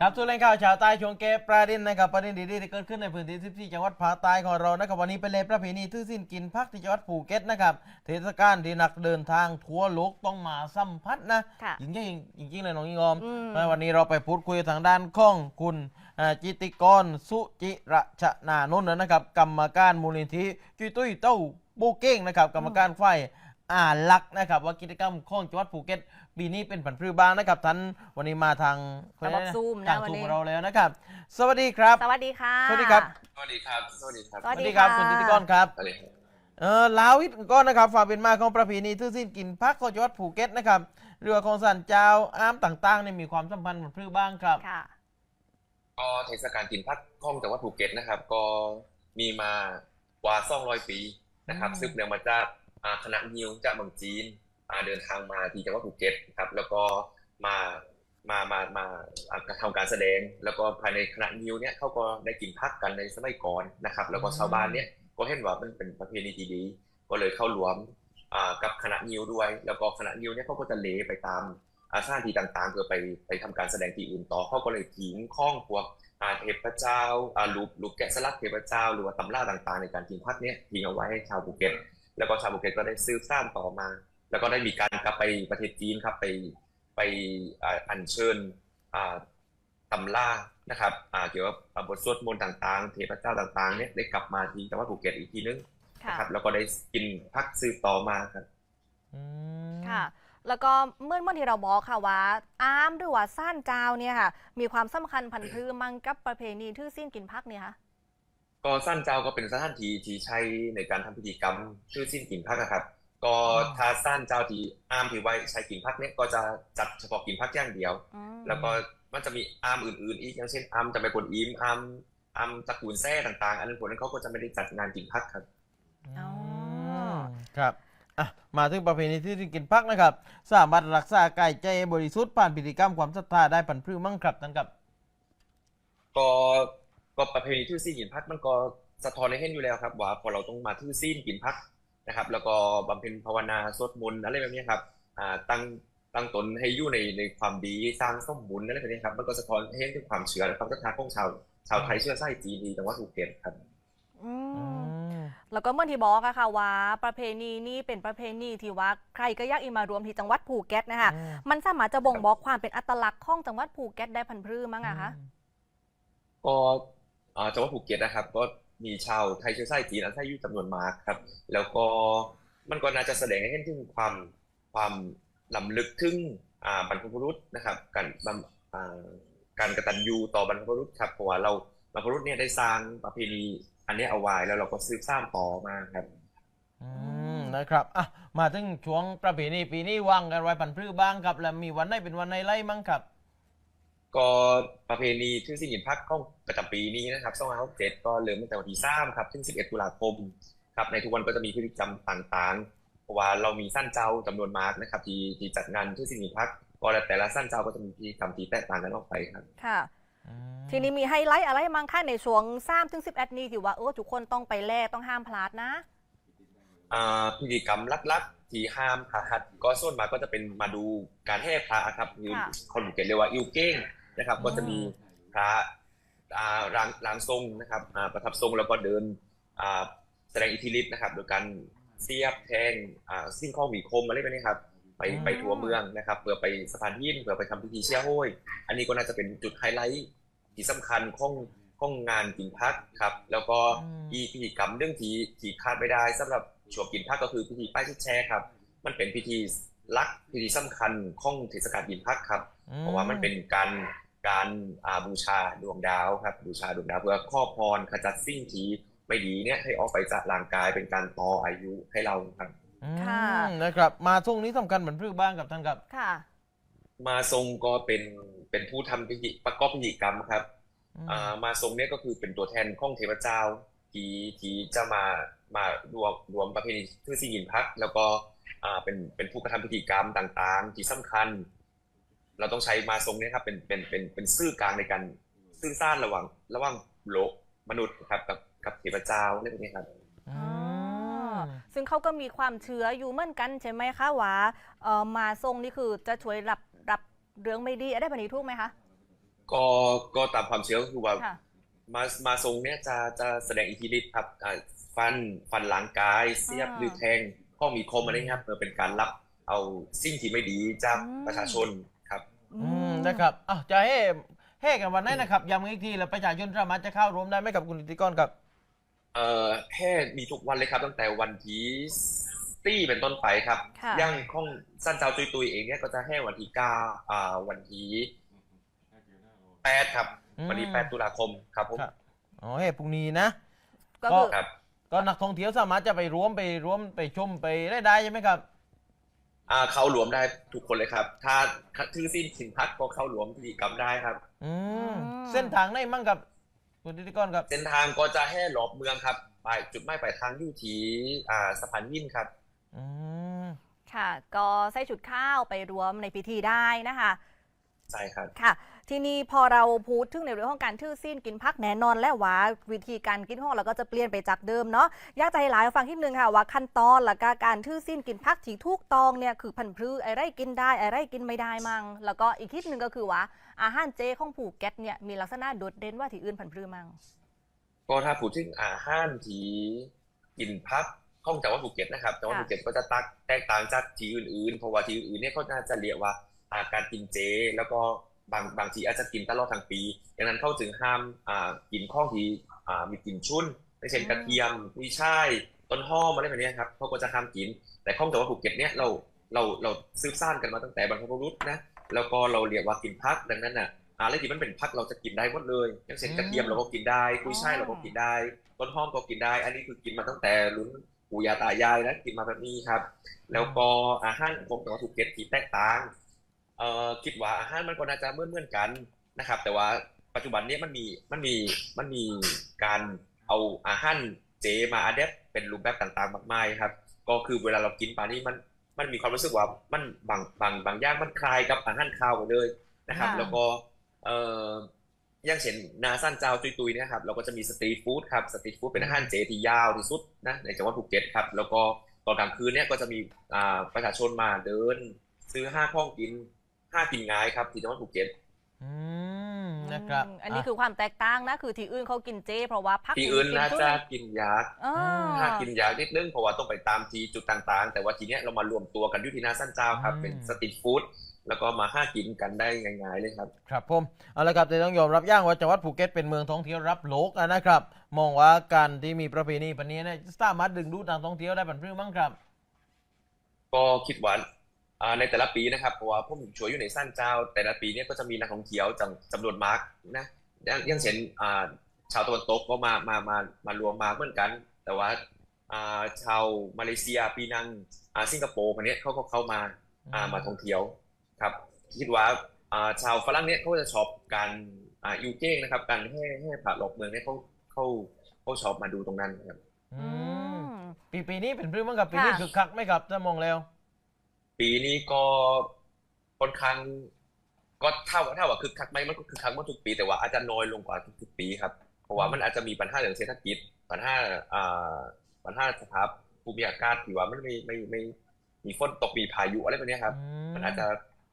ครับส่วนแรงข่าวชาวใต้ช่วงเก็บประเด็นนะครับประเด็นดีๆที่เกิดขึ้นในพื้นที่ 14 จังหวัดภาคใต้ของเรานะครับวันนี้เป็นเลยประเพณีทื่อสิ้นกินพักที่จังหวัดภูเก็ตนะครับเทศกาลที่นักเดินทางทั่วโลกต้องมาสัมผัสนะค่ะจริงๆจริงๆเลยน้องยิงออมอืมแล้ววันนี้เราไปพูดคุยทางด้านของคุณอ่าจิติกรสุจิระชนานนท์นะครับกรรมการมูลนิธิจุยตุ้ยเต้าบูเก้งนะครับกรรมการฝ่ายอ่านลักษณ์นะครับว่ากิจกรรมของจังหวัดภูเก็ต ปีนี้เป็นผันพรืบ้างนะครับท่านวันนี้มาทางระบบ Zoom นะทางวันซูนี้ มเราแล้วนะครับ สวัสดีครับ สวัสดีค่ะ สวัสดีครับ สวัสดีครับ สวัสดีครับ สวัสดี ครับค่ะคุณจิติกรครับ สวัสดีครับ เออลาวิทย์ก็นะครับฝ่าเป็นมาของประเพณีทื่อสิ้นกินพักของจังหวัดภูเก็ตนะครับเรือของสันเจ้าอ้ามต่างๆเนี่ยมีความสัมพันธ์เหมือนพรืบ้างครับ ค่ะ ก็เทศกาลกินพักข้องจังหวัดภูเก็ตนะครับ ก็มีมากว่า200 ปีนะครับ อืม ซึ่งเนื่องมาจากอ่าคณะนิวจากเมืองจีนอ่า เดินทางมาที่จังหวัดภูเก็ตครับ แล้วก็มามามามาทำการแสดง แล้วก็ภายในคณะนิวเนี่ยเขาก็ได้กินพักกันในสมัยก่อนนะครับ แล้วก็ชาวบ้านเนี่ยก็เห็นว่ามันเป็นประเพณีที่ดี ก็เลยเข้ารวมกับคณะนิวด้วย แล้วก็คณะนิวเนี่ยเขาก็จะเลไปตามอาสาที่ต่างๆเพื่อไปไปทำการแสดงที่อื่นต่อเขาก็เลยทิ้งข้องพวกเทพเจ้าอ่ารูปรูปแกะสลักเทพเจ้า หรือว่าตำราต่างๆ ในการทิ้งพัดเนี้ยทิ้งเอาไว้ให้ชาวภูเก็ต แล้วก็ชาวภูเก็ตก็ได้ซื้อสร้างต่อมา แล้วก็ได้มีการกลับไปประเทศจีนครับ ไปไปอ่าอัญเชิญอ่าตำรานะครับอ่าเกี่ยวกับอ่าบทสวดมนต์ต่างๆ เทพเจ้าต่างๆเนี่ยได้กลับมาที่จังหวัดภูเก็ตอีกทีนึงค่ะนะครับแล้วก็ได้กินพักซื้อต่อมาครับอืมค่ะ แล้วก็เมื่อเมื่อที่เราบอกค่ะว่าอาร์มหรือว่าซ่านเจ้าเนี่ยค่ะ มีความสำคัญพันธุ์พืมังกับประเพณีทื่อสิ้นกินพักเนี่ยค่ะก็สั้นเจ้าก็เป็นสถานที่ที่ใช้ในการทำพิธีกรรมชื่อสิ้นกินพักนะครับ ก็ถ้าสั้นเจ้าที่อามที่ไว้ใช้กินพักเนี่ยก็จะจัดเฉพาะกินพักอย่างเดียวอืมแล้วก็มันจะมีอามอื่นๆ อีกอย่างเช่นอามจะไปกวนอิมอามอามตระกูลแท้ต่างๆ อันนั้นพวกนั้นเขาก็จะไม่ได้จัดงานกินพักครับอ๋อมครับอะมาถึงประเพณีที่กินพักนะครับ สามารถรักษากายใจบริสุทธิ์ผ่านพิธีกรรมความศรัทธาได้ผันพรืมั่งครับท่านครับก็ก็ประเพณีทื่อซีนกินพักมันก็สะท้อนให้เห็นอยู่แล้วครับ ว่าพอเราต้องมาทื่อซีนกินพัก นะครับ แล้วก็บำเพ็ญภาวนาสวดมนต์อะไรแบบนี้ครับอ่าตั้งตั้งตนให้อยู่ในในความดีสร้างสมบุญอะไรแบบนี้ครับมันก็สะท้อนให้เห็นถึงความเชื่อและความศรัทธาของชาวชาวไทยเชื้อสายจีนที่จังหวัดภูเก็ตครับอือืมมแล้วก็เมื่อที่บอกอะค่ะว่าประเพณีนี้เป็นประเพณีที่ว่าใครก็อยากอิมารวมที่จังหวัดภูเก็ตนะคะอืมมันสามารถจะบ่งบอกความเป็นอัตลักษณ์ของจังหวัดภูเก็ตได้พันธุ์พืมั้งอะคะก็อ่าจังหวัดภูเก็ตนะครับก็ มีชาวไทยเชื้อสายจีนอาศัยอยู่จำนวนมากครับ แล้วก็มันก็น่าจะแสดงให้เห็นถึงความความล้ำลึกถึงบรรพบุรุษนะครับการบำอ่ากรกตัญญูต่อบรรพบุรุษครับเพราะว่าเราบรรพบุรุษเนี่ยได้สร้างประเพณีอันนี้เอาไว้แล้วเราก็สืบสานต่อมาครับอืมนะครับอะมาถึงช่วงประเพณีปีนี้วางกันไว้ผันพรืบ้างครับ แล้วมีวันไหนเป็นวันไหนไล่มั้งครับ ก็ประเพณีชื่อสิ่งหินพักของประจำปีนี้นะครับ2567ก็เริ่มตั้งแต่วันที่3ครับถึง11ตุลาคมครับในทุกวันก็จะมีพฤติกรรมต่างๆเพราะว่าเรามีสั้นเจ้าจำนวนมากนะครับ ที่ที่จัดงานชื่อสิ่งหินพักก็แล้วแต่ละสั้นเจ้าก็จะมีพฤติกรรมที่แตกต่างกันออกไปครับค่ะอืมทีนี้มีไฮไลท์อะไรมั้งคะในช่วง3ถึง11นี้ที่ว่าเออทุกคนต้องไปแลต้องห้ามพลาดนะอ่าพิธีกรรมลักๆที่ห้ามพระหัตถ์ก็ส่วนมากก็จะเป็นมาดูการแห่พระครับคือค่ะคนภูเก็ตเรียกว่าอิวเก้ง นะครับ ก็จะมีพระอ่ารางรางทรงนะครับอ่าประทับทรงแล้วก็เดินอ่าแสดงอิทธิฤทธิ์นะครับ โดยการเสียบแทงอ่าสิ่งของมีคมอะไรแบบนี้ครับ ไปอืมไปทัวเมืองนะครับเพื่อไปสะพานหินเพื่อไปทำพิธีเชี่ยโห้ยอันนี้ก็น่าจะเป็นจุดไฮไลท์ที่สำคัญของของงานกินพักครับ แล้วก็อืมอีพิธีกรรมเรื่องที่ที่ขาดไม่ได้สำหรับช่วงกินพักก็คือพิธีป้ายชิดแชร์ครับ มันเป็นพิธีลักษณ์พิธีสำคัญของเทศกาลกินพักครับ เพราะว่ามันเป็นการ การอ่าบูชาดวงดาวครับบูชาดวงดาวเพื่อขอพรขจัดสิ่งที่ไม่ดีเนี่ยให้ออกไปจากร่างกายเป็นการต่ออายุให้เราครับอืมค่ะนะครับ มาช่วงนี้สำคัญเหมือนพรืบ้างกับท่านครับค่ะ มาทรงก็เป็นเป็นผู้ทำพิธีประกอบพิธีกรรมครับอืมอ่ามาทรงเนี่ยก็คือเป็นตัวแทนของเทพเจ้าที่ที่จะมามารวมรวมประเพณีทื่อซีหินพัก แล้วก็อ่าเป็นเป็นผู้กระทำพิธีกรรมต่าง ๆ ที่สำคัญ เราต้องใช้มาทรงเนี่ยครับเป็นเป็นเป็นเป็นสื่อกลางในการสื่อสารระหว่างระหว่างโลกมนุษย์ครับกับกับเทพเจ้าอะไรแบบนี้ครับอืมซึ่งเขาก็มีความเชื่ออยู่เหมือนกันใช่ไหมคะว่าเออมาทรงนี่คือจะช่วยรับรับเรื่องไม่ดีอะไรแบบนี้ถูกไหมคะก็ก็ตามความเชื่อก็คือว่าค่ะมามาทรงเนี่ยจะจะแสดงอิทธิฤทธิ์ครับอ่าฟันฟันหลังกาย เสียบอ่าหรือแทงข้อมีคมอะไรเงี้ยครับเพื่อเป็นการรับเอาสิ่งที่ไม่ดีจากอืมประชาชนครับอืม นะครับอ้าวจะให้ให้กันวันไหนนะครับย้ำอีกทีแล้วประชาชนสามารถจะเข้าร่วมได้ไหมกับคุณนิติกรครับเอ่อแค่มีทุกวันเลยครับ ตั้งแต่วันที่ตี้เป็นต้นไปครับค่ะ ย่างข้องสั้นเจ้าตุยตุยเองเนี่ยก็จะให้วันที่เก้าอ่าวันที่แปดครับ อืมวันที่แปดตุลาคมครับผม ครับอ๋อให้พรุ่งนี้นะ ก็คือ ครับ ก็นักท่องเที่ยวสามารถจะไปร่วมไปร่วมไปชมไปได้ได้ใช่ไหมครับ อ่าเข้ารวมได้ทุกคนเลยครับ ถ้าชื่อสิ้นสินพักก็เข้ารวมพิธีกรรมได้ครับอืมอืมเส้นทางไหนมั่งครับคุณนิติกรครับ เส้นทางก็จะให้รอบเมืองครับไปจุดหมายปลายทางอยู่ที่อ่าสะพานยินครับ อืมค่ะ ก็ใส่ชุดข้าวไปรวมในพิธีได้นะคะ ใช่ครับ ค่ะ ทีนี้พอเราพูดถึงในเรื่องของการทื่อสิ้นกินพักแน่นอนแล้วว่าวิธีการกินของเราก็จะเปลี่ยนไปจากเดิมเนาะอยากจะให้หลายฟังทีนึงค่ะว่าขั้นตอนและก็การทื่อสิ้นกินพักที่ถูกต้องเนี่ยคือพันธุ์พืชอะไรกินได้อะไรกินไม่ได้มั่งแล้วก็อีกทิศหนึ่งก็คือว่าอาหารเจของภูเก็ตเนี่ยมีลักษณะโดดเด่นว่าที่อื่นพันธุ์พืชมั่งก็ถ้าพูดถึงอาหารที่กินพักข้องจากว่าภูเก็ตนะครับแต่ว่าค่ะภูเก็ตก็จะตักแตกต่างจากที่อื่นๆ เพราะว่าที่อื่นๆเนี่ยเขาน่าจะเรียกว่าอ่าการกินเจ แล้วก็ บางบางทีอาจจะกินตลอดทั้งปีดังนั้นเขาจึงห้ามอ่ากินข้องที่อ่ามีกลิ่นชุนเช่นกระเทียมกุ้ยช่ายต้นหอมอะไรแบบเนี้ยครับเขาก็จะห้ามกิน แต่ข้องจากว่าภูเก็ตเนี่ยเราเราเราซื้อซ่านกันมาตั้งแต่บรรพบุรุษนะแล้วก็เราเรียกว่ากินพักดังนั้นน่ะอะไรที่มันเป็นพักเราจะกินได้หมดเลยอย่างเช่นกระเทียมเราก็กินได้กุ้ยช่ายเราก็กินได้ต้นหอมก็กินได้ อันนี้คือกินมาตั้งแต่รุ่นปู่ย่าตายายนะกินมาแบบนี้ครับ แล้วก็อาหารของจังหวัดภูเก็ตที่แตกต่าง เอ่อคิดว่าอาหารมันก็น่าจะเหมือนเหมือนๆกันนะครับ แต่ว่าปัจจุบันเนี้มันมีมันมีมันมีการเอาอาหารเจมาอัดแอปเป็นรูปแบบต่างๆ มากมายครับ ก็คือเวลาเรากินปลานี่มันมันมีความรู้สึกว่ามันบางบางบางอย่างมันคล้ายกับอาหารคาวไปเลยนะครับค่ะแล้วก็เอ่ออย่างเช่นนาสั้นเจ้าตุยๆเนะครับเราก็จะมีสตรีทฟู้ดครับสตรีทฟู้ดเป็นอาหารเจที่ยาวที่สุดนะในจังหวัดภูเก็ตครับ แล้วก็ตอนกลางคืนเนี่ยก็จะมีอ่าประชาชนมาเดิน ซื้อห้าข้องกิน ห้ากินง่ายครับที่จังหวัดภูเก็ตอืมนะครับอืมอันนี้คือความแตกต่างนะคือที่อื่นเขากินเจ เพราะว่าพักที่อื่นกิน่าชุดจะกินยากอ่าห้ากินยากนิดนึงเพราะว่าต้องไปตามที่จุดต่างๆ แต่ว่าทีเนี้ยเรามารวมตัวกันอยู่ที่หน้าสั้นเจ้าครับอืมเป็นสตรีทฟู้ดแล้วก็มาห้ากินกันได้ง่ายๆเลยครับ ครับผมเอาละครับแต่ต้องยอมรับอย่างว่าจังหวัดภูเก็ตเป็นเมืองท่องเที่ยวรับโลกอะนะครับ มองว่าการที่มีประเพณีปันนี้เนี่ยสามารถดึงดูดนักท่องเที่ยวได้เป็นเรื่องมั้งครับ ก็คิดว่าอ่า ในแต่ละปีนะครับเพราะว่าผมช่วยอยู่ในสั้นเจ้า แต่ละปีเนี่ยก็จะมีนักท่องเที่ยวจำจำนวนมากนะอย่างอย่างเช่นอ่าชาวตะวันตกก็มามามามารวมมาเหมือนกัน แต่ว่าอ่าชาวมาเลเซียปีนังอ่าสิงคโปร์คนเนี้ยเขาก็เข้ามาอ่ามาท่องเที่ยวครับ คิดว่าอ่าชาวฝรั่งเนี่ยเขาจะชอบการอ่ายูเก้งนะครับ การให้ให้ผ่าหลบเมืองเนี่ยเขาเขาเขาชอบมาดูตรงนั้นครับอือืมมปีปีนี้เป็นเรื่องมั้งครับปีนี้ค่ะคือคักไหมครับถ้ามองแล้ว ปีนี้ก็ค่อนข้างก็เท่าเท่ากับคึกคักไหมมันก็คึกคักเมื่อทุกปีแต่ว่าอาจจะน้อยลงกว่าทุกๆปีครับ เพราะว่ามันอาจจะมีปัญหาเรื่องเศรษฐกิจปัญหาอ่าปัญหาสภาพภูมิอากาศที่ว่ามันไม่ไม่ไม่มีฝนตกมีพายุอะไรแบบเนี้ยครับอืมมันอาจจะ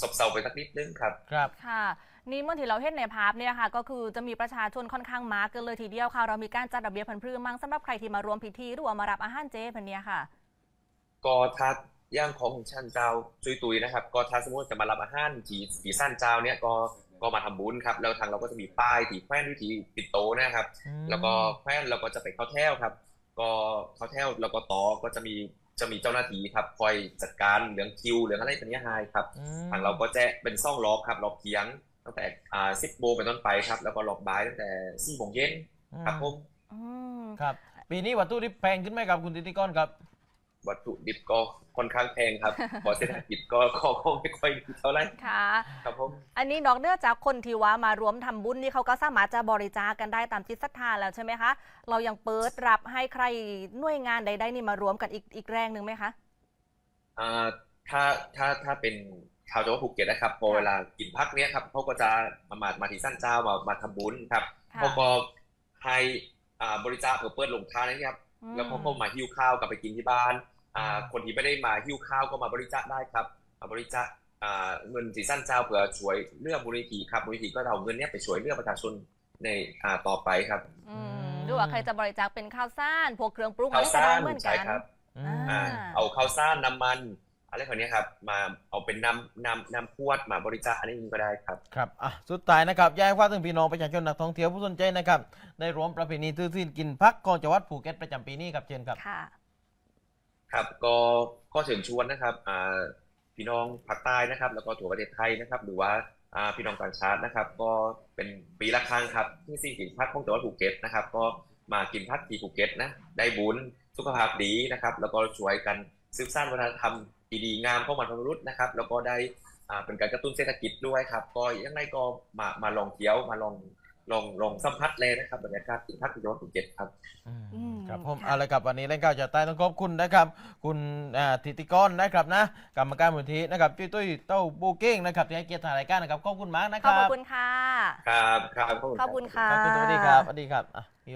ซบเซาไปสักนิดนึงครับ ครับค่ะนี่เมื่อที่เราเห็นในภาพเนี่ยค่ะก็คือจะมีประชาชนค่อนข้างมากกันเลยทีเดียวค่ะ เรามีการจัดระเบียบพันธุ์พืชมั่งสำหรับใครที่มารวมพิธีหรือว่ามารับอาหารเจพันเนี้ยค่ะ ก็ถ้า ย่างของชั้นเจ้าจุยตุยนะครับ ก็ถ้าสมมติจะมารับอาหารที่ที่สั้นเจ้าเนี่ยก็ก็มาทำบุญครับแล้วทางเราก็จะมีป้ายที่แขวนอยู่ที่ปิดโตะนะครับอืมแล้วก็แขวนเราก็จะไปเข้าแถวครับ ก็เข้าแถวแล้วก็ต่อก็จะมีจะมีเจ้าหน้าที่ครับ คอยจัดการเรื่องคิวเรื่องอะไรเป็นยังไงครับอืมทางเราก็จะเป็นซ่องรอบครับรอบเที่ยงตั้งแต่อ่าสิบโมงเป็นต้นไปครับ แล้วก็รอบบ่ายตั้งแต่สี่โมงเย็นครับผมอืมครับ ปีนี้วัตถุดิบแพงขึ้นไหมครับคุณติติกรครับ วัตถุดิบก็ค่อนข้างแพงครับเพราะเศรษฐกิจก็ก็ก็ไม่ค่อยดีเท่าไหร่ค่ะครับผมอันนี้นอกเหนือจากคนที่ว่ามารวมทำบุญนี่เขาก็สามารถจะบริจาคกันได้ตามจิตศรัทธาแล้วใช่ไหมคะเรายังเปิดรับให้ใครหน่วยงานใดๆนี่มารวมกันอีกอีกแรงหนึ่งไหมคะอ่าถ้าถ้าถ้าเป็นชาวจังหวัดภูเก็ตนะครับพอเวลากินพักเนี้ยครับเขาก็จะมามามาที่สั้นเจ้ามามาทำบุญครับค่ะเขาก็ให้อ่าบริจาคเพื่อเปิดลงทานนะครับอืมแล้วเขาก็มาหิ้วข้าวกลับไปกินที่บ้านอ่า คนที่ไม่ได้มาหิ้วข้าวก็มาบริจาคได้ครับมาบริจาคอ่อ่าเงินสีสั้นเจ้าเพื่อช่วยเรื่องมูลนิธิครับมูลนิธิก็เอาเงินเนี้ยไปช่วยเรื่องประชาชนในอ่าต่อไปครับอืมหรือว่าใครจะบริจาคเป็นข้าวสารพวกเครื่องปรุงอัข้านวนี้ก็สาได้รเหมือนกัใช่นครับอือ่ามอ่าเอาข้าวสารน้ำมันอะไรแบบเนี้ยครับ มาเอาเป็นน้ำน้ำน้ำขวดมาบริจาคอันนี้ก็ได้ครับครับอะสุดท้ายนะครับอยากให้ว่าถึงพี่น้องประชาชนนักท่องเที่ยวผู้สนใจนะครับได้ร่วมประเพณีทื่อซีนกินพักของจังหวัดภูเก็ตประจำปีนี้ครับเชิญครับค่ะ ครับก็ก็เชิญชวนนะครับอ่าพี่น้องภาคใต้นะครับ แล้วก็ทั่วประเทศไทยนะครับ หรือว่าอ่าพี่น้องต่างชาตินะครับ ก็เป็นปีละครั้งครับที่สิ่งกินพักของจังหวัดภูเก็ตนะครับ ก็มากินพักที่ภูเก็ตนะได้บุญสุขภาพดีนะครับ แล้วก็ช่วยกันสืบสร้านวัฒนธรรมดีๆงามของบรรพบุรุษนะครับ แล้วก็ได้อ่าเป็นการกระตุ้นเศรษฐกิจด้วยครับ ก็ยังไงก็มามาลองเที่ยวมาลอง ลองลองสัมผัสเลยนะครับบรรยากาศกินพักที่จังหวัดภูเก็ตครับอืมอืมครับผมค่ะเอาละครับวันนี้เล่นก้าวจะใต้ต้องขอบคุณนะครับ คุณอ่าธิติกรนะครับนะกรรมการมูลนิธินะครับจุ้ยตุ้ยเต้าบูเก้งนะครับที่ให้เกียรติทางรายการนะครับขอบคุณมากนะขคอบรับคุณค่ะครับครับขอบคุณค่ะขอบคุณสวัสดีครับสวัสดีครับอะ